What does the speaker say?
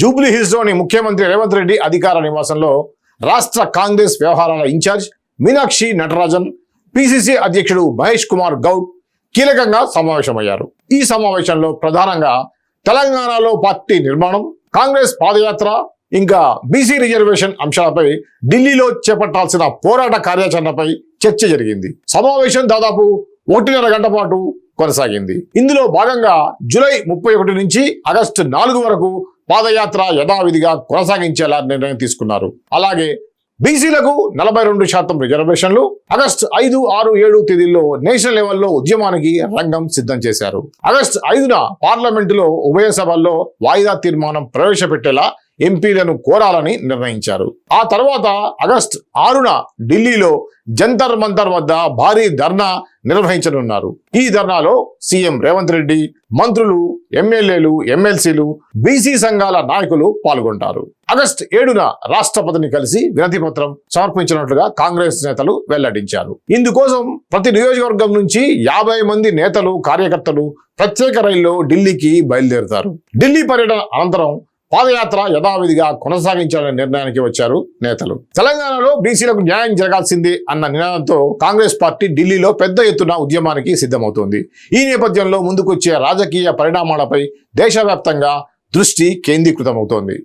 Jubilee హిల్స్లోని ముఖ్యమంత్రి రేవంత్ రెడ్డి అధికార నివాసంలో రాష్ట్ర కాంగ్రెస్ వ్యవహారాల ఇన్ఛార్జ్ మీనాక్షి నటరాజన్ పిసిసి అధ్యక్షుడు మహేష్ కుమార్ గౌడ్ కీలకంగా సమావేశమయ్యారు. ఈ సమావేశంలో ప్రధానంగా తెలంగాణలో పార్టీ నిర్మాణం కాంగ్రెస్ పాదయాత్ర ఇంకా బీసీ రిజర్వేషన్ అంశాలపై ఢిల్లీలో చేపట్టాల్సిన పోరాట కార్యాచరణపై చర్చ జరిగింది. సమావేశం దాదాపు ఒకటిన్నర గంట పాటు కొనసాగింది. ఇందులో భాగంగా జూలై ముప్పై ఒకటి నుంచి ఆగస్టు నాలుగు వరకు పాదయాత్ర యథావిధిగా కొనసాగించేలా నిర్ణయం తీసుకున్నారు. అలాగే బీసీలకు నలభై రెండు శాతం రిజర్వేషన్లు ఆగస్టు ఐదు ఆరు ఏడు తేదీల్లో నేషనల్ లెవెల్లో ఉద్యమానికి రంగం సిద్ధం చేశారు. ఆగస్టు ఐదున పార్లమెంటులో ఉభయ సభల్లో వాయిదా తీర్మానం ప్రవేశపెట్టేలా ఎంపీలను కోరాలని నిర్ణయించారు. ఆ తర్వాత ఆగస్టు ఆరున ఢిల్లీలో జంతర్ మంతర్ వద్ద భారీ ధర్నా నిర్వహించనున్నారు. ఈ ధర్నాలో సీఎం రేవంత్ రెడ్డి మంత్రులు ఎమ్మెల్యేలు ఎమ్మెల్సీలు బీసీ సంఘాల నాయకులు పాల్గొంటారు. ఆగస్టు ఏడున రాష్ట్రపతిని కలిసి వినతి పత్రం సమర్పించినట్లుగా కాంగ్రెస్ నేతలు వెల్లడించారు. ఇందుకోసం ప్రతి నియోజకవర్గం నుంచి యాభై మంది నేతలు కార్యకర్తలు ప్రత్యేక రైల్లో ఢిల్లీకి బయలుదేరుతారు. ఢిల్లీ పర్యటన అనంతరం పాదయాత్ర యథావిధిగా కొనసాగించాలనే నిర్ణయానికి వచ్చారు నేతలు. తెలంగాణలో బీసీలకు న్యాయం జరగాల్సిందే అన్న నినాదంతో కాంగ్రెస్ పార్టీ ఢిల్లీలో పెద్ద ఎత్తున ఉద్యమానికి సిద్ధమవుతోంది. ఈ నేపథ్యంలో ముందుకొచ్చే రాజకీయ పరిణామాలపై దేశవ్యాప్తంగా దృష్టి కేంద్రీకృతమవుతోంది.